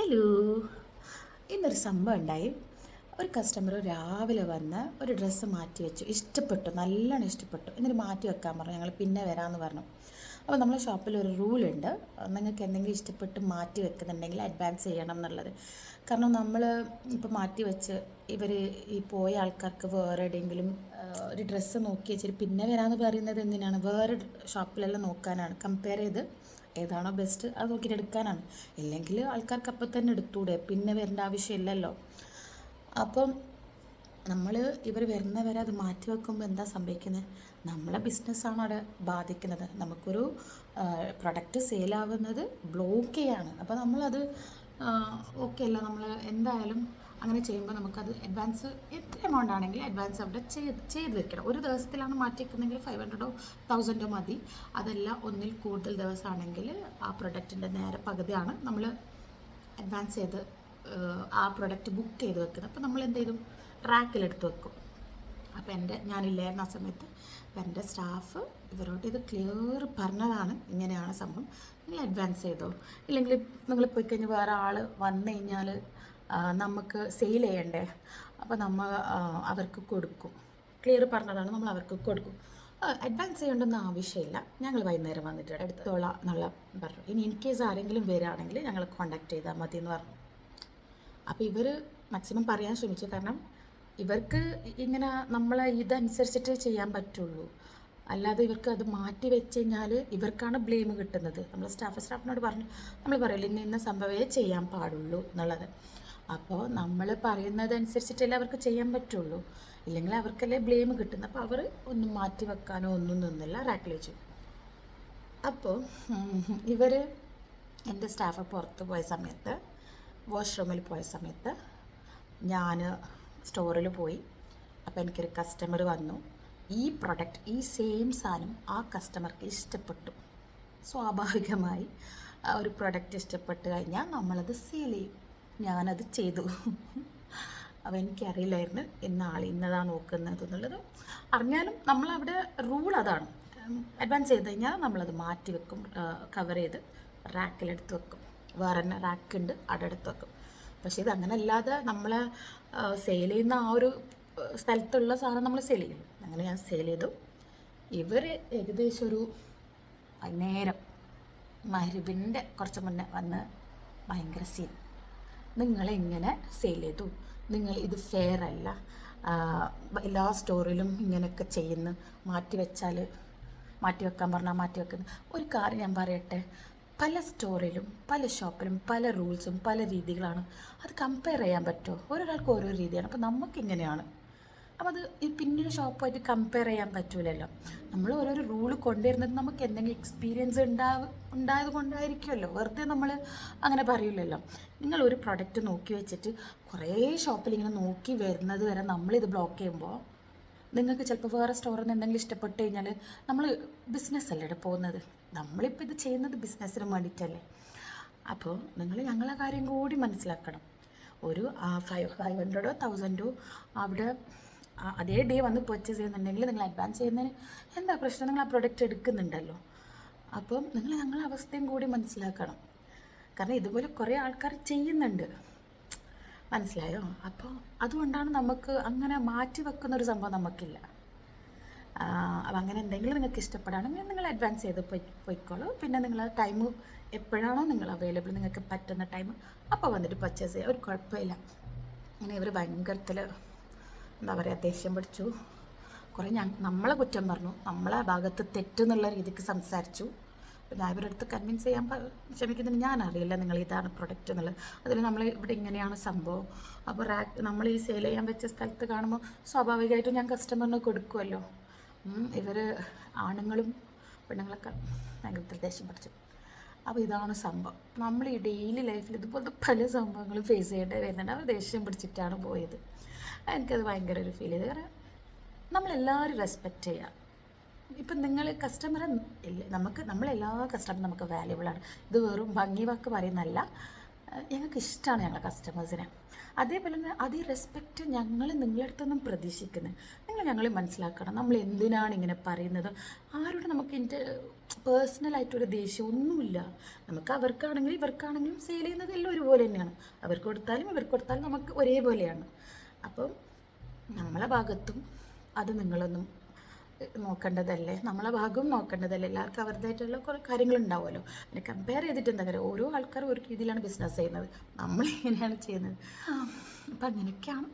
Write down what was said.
Hello ഇന്നൊരു സംഭവം ഉണ്ടായി. ഒരു കസ്റ്റമർ രാവിലെ വന്ന് ഒരു ഡ്രസ്സ് മാറ്റി വെച്ചു. ഇഷ്ടപ്പെട്ടു നല്ലോണം ഇഷ്ടപ്പെട്ടു. എന്നിട്ട് മാറ്റി വെക്കാൻ പറഞ്ഞു. ഞങ്ങൾ പിന്നെ വരാമെന്ന് പറഞ്ഞു. അപ്പോൾ നമ്മളെ ഷോപ്പിൽ ഒരു റൂളുണ്ട് നിങ്ങൾക്ക് എന്തെങ്കിലും ഇഷ്ടപ്പെട്ട് മാറ്റി വെക്കുന്നുണ്ടെങ്കിൽ അഡ്വാൻസ് ചെയ്യണം എന്നുള്ളത്. കാരണം നമ്മൾ ഇപ്പോൾ മാറ്റി വെച്ച് ഇവർ ഈ പോയ ആൾക്കാർക്ക് വേറെ എവിടെയെങ്കിലും ഒരു ഡ്രസ്സ് നോക്കി വെച്ചിട്ട് പിന്നെ വരാമെന്ന് പറയുന്നത് എന്തിനാണ്? വേറെ ഷോപ്പിലെല്ലാം നോക്കാനാണ്. കമ്പയർ ചെയ്ത് ഏതാണോ ബെസ്റ്റ് അത് നോക്കിയിട്ട് എടുക്കാനാണ്. ഇല്ലെങ്കിൽ ആൾക്കാർക്ക് അപ്പം തന്നെ എടുത്തൂടെ പിന്നെ വരേണ്ട ആവശ്യമില്ലല്ലോ. അപ്പം നമ്മൾ ഇവർ വരുന്നവരെ അത് മാറ്റി വെക്കുമ്പോൾ എന്താ സംഭവിക്കുന്നത് നമ്മളെ ബിസിനസ്സാണ് അവിടെ ബാധിക്കുന്നത്. നമുക്കൊരു പ്രൊഡക്റ്റ് സെയിലാവുന്നത് ബ്ലോക്ക് ചെയ്യാണ്. അപ്പോൾ നമ്മളത് ഓക്കെ അല്ല. നമ്മൾ എന്തായാലും അങ്ങനെ ചെയ്യുമ്പോൾ നമുക്കത് അഡ്വാൻസ് എത്ര എമൗണ്ട് ആണെങ്കിലും അഡ്വാൻസ് അവിടെ ചെയ്ത് ചെയ്ത് വെക്കണം. ഒരു ദിവസത്തിലാണ് മാറ്റി വെക്കുന്നതെങ്കിൽ ഫൈവ് ഹൺഡ്രഡോ തൗസൻഡോ മതി. അതല്ല ഒന്നിൽ കൂടുതൽ ദിവസമാണെങ്കിൽ ആ പ്രൊഡക്റ്റിന്റെ നേരെ പകുതിയാണ് നമ്മൾ അഡ്വാൻസ് ചെയ്ത് ആ പ്രൊഡക്റ്റ് ബുക്ക് ചെയ്ത് വെക്കുന്നത്. അപ്പോൾ നമ്മൾ എന്ത് ചെയ്തു ട്രാക്കിലെടുത്ത് വെക്കും. അപ്പോൾ എന്റെ ഞാനില്ലായിരുന്ന ആ സമയത്ത് അപ്പോൾ എന്റെ സ്റ്റാഫ് ഇവരോട് ഇത് ക്ലിയർ പറഞ്ഞതാണ്. ഇങ്ങനെയാണ് സംഭവം. നിങ്ങൾ അഡ്വാൻസ് ചെയ്തോ? ഇല്ലെങ്കിൽ നിങ്ങൾ പോയി കഴിഞ്ഞ് വേറെ ആൾ വന്നു കഴിഞ്ഞാൽ നമുക്ക് സെയിൽ ചെയ്യണ്ടേ? അപ്പോൾ നമ്മൾ അവർക്ക് കൊടുക്കും. ക്ലിയർ പറഞ്ഞതാണ് നമ്മൾ അവർക്ക് കൊടുക്കും. അഡ്വാൻസ് ചെയ്യേണ്ടെന്ന് ആവശ്യമില്ല. ഞങ്ങൾ വൈകുന്നേരം വന്നിട്ട് എടുത്തോളാം എന്നുള്ള പറഞ്ഞു. ഇനി ഇൻ കേസ് ആരെങ്കിലും വരികയാണെങ്കിൽ ഞങ്ങൾ കോണ്ടാക്ട് ചെയ്താൽ മതി എന്ന് പറഞ്ഞു. അപ്പോൾ ഇവർ മാക്സിമം പറയാൻ ശ്രമിച്ചു. കാരണം ഇവർക്ക് ഇങ്ങനെ നമ്മളെ ഇതനുസരിച്ചിട്ട് ചെയ്യാൻ പറ്റുള്ളൂ. അല്ലാതെ ഇവർക്ക് അത് മാറ്റി വെച്ച് കഴിഞ്ഞാൽ ഇവർക്കാണ് ബ്ലെയിം കിട്ടുന്നത്. നമ്മൾ സ്റ്റാഫ് സ്റ്റാഫിനോട് പറഞ്ഞു. നമ്മൾ പറയില്ല ഇന്ന ഇന്ന സംഭവമേ ചെയ്യാൻ പാടുള്ളൂ എന്നുള്ളത്. അപ്പോൾ നമ്മൾ പറയുന്നതനുസരിച്ചിട്ടല്ലേ അവർക്ക് ചെയ്യാൻ പറ്റുള്ളൂ. ഇല്ലെങ്കിൽ അവർക്കല്ലേ ബ്ലെയിം കിട്ടുന്നത്. അപ്പോൾ അവർ ഒന്നും മാറ്റി വെക്കാനോ ഒന്നും നിന്നില്ല. വെച്ചു. അപ്പോൾ ഇവർ എന്റെ സ്റ്റാഫ് പുറത്ത് പോയ സമയത്ത് വാഷ്റൂമിൽ പോയ സമയത്ത് ഞാൻ സ്റ്റോറിൽ പോയി. അപ്പോൾ എനിക്കൊരു കസ്റ്റമർ വന്നു. ഈ പ്രൊഡക്റ്റ് ഈ സെയിം സാധനം ആ കസ്റ്റമർക്ക് ഇഷ്ടപ്പെട്ടു. സ്വാഭാവികമായി ഒരു പ്രൊഡക്റ്റ് ഇഷ്ടപ്പെട്ട് കഴിഞ്ഞാൽ നമ്മളത് സെയിൽ ചെയ്യും. ഞാനത് ചെയ്തു. അപ്പോൾ എനിക്കറിയില്ലായിരുന്നു ഇന്ന ആൾ ഇന്നതാണ് നോക്കുന്നത് എന്നുള്ളത്. അറിഞ്ഞാലും നമ്മളവിടെ റൂൾ അതാണ്. അഡ്വാൻസ് ചെയ്ത് കഴിഞ്ഞാൽ നമ്മളത് മാറ്റി വെക്കും കവർ ചെയ്ത് റാക്കിലെടുത്ത് വെക്കും. വേറെ തന്നെ റാക്കുണ്ട് അവിടെ എടുത്ത് വെക്കും. പക്ഷേ ഇത് അങ്ങനെ അല്ലാതെ നമ്മൾ സെയിൽ ചെയ്യുന്ന ആ ഒരു സ്ഥലത്തുള്ള സാധനം നമ്മൾ സെയിൽ ചെയ്യും. അങ്ങനെ ഞാൻ സെയിൽ ചെയ്തു. ഇവർ ഏകദേശം ഒരു വൈകുന്നേരം മരുവിന്റെ കുറച്ച് മുന്നേ വന്ന് ഭയങ്കര സീൻ നിങ്ങളെങ്ങനെ സെയിൽ ചെയ്തു? നിങ്ങൾ ഇത് ഫെയർ അല്ല. എല്ലാ സ്റ്റോറിലും ഇങ്ങനെയൊക്കെ ചെയ്യുന്ന. മാറ്റി വെച്ചാൽ മാറ്റി വെക്കാൻ പറഞ്ഞാൽ മാറ്റി വെക്കുന്നത്. ഒരു കാര്യം ഞാൻ പറയട്ടെ. പല സ്റ്റോറിലും പല ഷോപ്പിലും പല റൂൾസും പല രീതികളാണ്. അത് കമ്പയർ ചെയ്യാൻ പറ്റുമോ? ഓരോരാൾക്ക് ഓരോ രീതിയാണ്. അപ്പോൾ നമുക്കിങ്ങനെയാണ് അപ്പോൾ അത് പിന്നൊരു ഷോപ്പുമായിട്ട് കമ്പയർ ചെയ്യാൻ പറ്റൂലല്ലോ. നമ്മൾ ഓരോരോ റൂൾ കൊണ്ടുവരുന്നത് നമുക്ക് എന്തെങ്കിലും എക്സ്പീരിയൻസ് ഉണ്ടാവ് ഉണ്ടായത് കൊണ്ടായിരിക്കുമല്ലോ. വെറുതെ നമ്മൾ അങ്ങനെ പറയില്ലല്ലോ നിങ്ങൾ ഒരു പ്രൊഡക്റ്റ് നോക്കി വെച്ചിട്ട് കുറേ ഷോപ്പിൽ ഇങ്ങനെ നോക്കി വരുന്നത് വരെ നമ്മളിത് ബ്ലോക്ക് ചെയ്യുമ്പോൾ നിങ്ങൾക്ക് ചിലപ്പോൾ വേറെ സ്റ്റോറിൽ നിന്ന് എന്തെങ്കിലും ഇഷ്ടപ്പെട്ട് കഴിഞ്ഞാൽ നമ്മൾ ബിസിനസ് അല്ലേ ഇവിടെ പോകുന്നത്? നമ്മളിപ്പോൾ ഇത് ചെയ്യുന്നത് ബിസിനസ്സിന് വേണ്ടിയിട്ടല്ലേ? അപ്പോൾ നിങ്ങൾ ഞങ്ങളെ കാര്യം കൂടി മനസ്സിലാക്കണം. ഒരു ഫൈവ് ഫൈവ് ഹൺഡ്രഡോ തൗസൻഡോ അവിടെ അതേ ഡേ വന്ന് പർച്ചേസ് ചെയ്യുന്നുണ്ടെങ്കിൽ നിങ്ങൾ അഡ്വാൻസ് ചെയ്യുന്നതിന് എന്താ പ്രശ്നം? നിങ്ങൾ ആ പ്രൊഡക്റ്റ് എടുക്കുന്നുണ്ടല്ലോ. അപ്പം നിങ്ങൾ ഞങ്ങളെ അവസ്ഥയും കൂടി മനസ്സിലാക്കണം. കാരണം ഇതുപോലെ കുറേ ആൾക്കാർ ചെയ്യുന്നുണ്ട്. മനസ്സിലായോ? അപ്പോൾ അതുകൊണ്ടാണ് നമുക്ക് അങ്ങനെ മാറ്റി വെക്കുന്ന ഒരു സംഭവം നമുക്കില്ല. അപ്പം അങ്ങനെ എന്തെങ്കിലും നിങ്ങൾക്ക് ഇഷ്ടപ്പെടുകയാണെങ്കിൽ നിങ്ങൾ അഡ്വാൻസ് ചെയ്ത് പോയി പോയിക്കോളൂ. പിന്നെ നിങ്ങൾ ടൈം എപ്പോഴാണോ നിങ്ങൾ അവൈലബിൾ നിങ്ങൾക്ക് പറ്റുന്ന ടൈം അപ്പോൾ വന്നിട്ട് പർച്ചേസ് ചെയ്യുക ഒരു കുഴപ്പമില്ല. അങ്ങനെ ഇവർ ഭയങ്കരത്തിൽ എന്താ പറയുക ദേഷ്യം പിടിച്ചു. കുറേ ഞാൻ നമ്മളെ കുറ്റം പറഞ്ഞു. നമ്മളെ ഭാഗത്ത് തെറ്റെന്നുള്ള രീതിക്ക് സംസാരിച്ചു. ഞാൻ അടുത്ത് കൺവിൻസ് ചെയ്യാൻ ശ്രമിക്കുന്നത് ഞാൻ അറിയില്ല നിങ്ങൾ ഇതാണ് പ്രൊഡക്റ്റ് എന്നുള്ളത്. അതിൽ നമ്മൾ ഇവിടെ ഇങ്ങനെയാണ് സംഭവം. അപ്പോൾ റാക്ക് നമ്മൾ ഈ സെയിൽ ചെയ്യാൻ വെച്ച സ്ഥലത്ത് കാണുമ്പോൾ സ്വാഭാവികമായിട്ടും ഞാൻ കസ്റ്റമറിന് കൊടുക്കുമല്ലോ ഇവർ ആണുങ്ങളും പെണ്ണുങ്ങളൊക്കെ ഭയങ്കര ദേഷ്യം പഠിച്ചു അപ്പോൾ ഇതാണ് സംഭവം. നമ്മൾ ഈ ഡെയിലി ലൈഫിൽ ഇതുപോലത്തെ പല സംഭവങ്ങളും ഫേസ് ചെയ്യേണ്ടി വരുന്നുണ്ട്. അവർ ദേഷ്യം പിടിച്ചിട്ടാണ് പോയത്. എനിക്കത് ഭയങ്കര ഒരു ഫീൽ ചെയ്ത്. കാരണം നമ്മളെല്ലാവരും റെസ്പെക്റ്റ് ചെയ്യുക ഇപ്പം നിങ്ങൾ കസ്റ്റമറെ നമുക്ക് നമ്മളെല്ലാ കസ്റ്റമറും നമുക്ക് വാല്യുബിളാണ് ഇത് വെറും ഭംഗി വാക്ക് പറയുന്നല്ല ഞങ്ങൾക്ക് ഇഷ്ടമാണ് ഞങ്ങളുടെ കസ്റ്റമേഴ്സിനെ അതേപോലെ തന്നെ അതേ റെസ്പെക്റ്റ് ഞങ്ങൾ നിങ്ങളുടെ അടുത്തൊന്നും പ്രതീക്ഷിക്കുന്നത് നിങ്ങൾ ഞങ്ങളെ മനസ്സിലാക്കണം. നമ്മൾ എന്തിനാണ് ഇങ്ങനെ പറയുന്നത്? ആരോട് നമുക്ക് എന്റെ പേഴ്സണലായിട്ടൊരു ദേഷ്യം ഒന്നുമില്ല നമുക്ക് അവർക്കാണെങ്കിലും ഇവർക്കാണെങ്കിലും സെയിൽ ചെയ്യുന്നത് എല്ലാം ഒരുപോലെ തന്നെയാണ്. അവർക്ക് കൊടുത്താലും ഇവർക്ക് കൊടുത്താലും നമുക്ക് ഒരേപോലെയാണ്. അപ്പം നമ്മളെ ഭാഗത്തും അത് നിങ്ങളൊന്നും നോക്കേണ്ടതല്ലേ? നമ്മളെ ഭാഗവും നോക്കേണ്ടതല്ലേ? എല്ലാവർക്കും അവരുടേതായിട്ടുള്ള കുറേ കാര്യങ്ങളുണ്ടാവുമല്ലോ. പിന്നെ കമ്പയർ ചെയ്തിട്ട് എന്താ കാര്യം ഓരോ ആൾക്കാരും ഒരു രീതിയിലാണ് ബിസിനസ് ചെയ്യുന്നത്. നമ്മൾ എങ്ങനെയാണ് ചെയ്യുന്നത്. അപ്പം അങ്ങനെയൊക്കെയാണ്.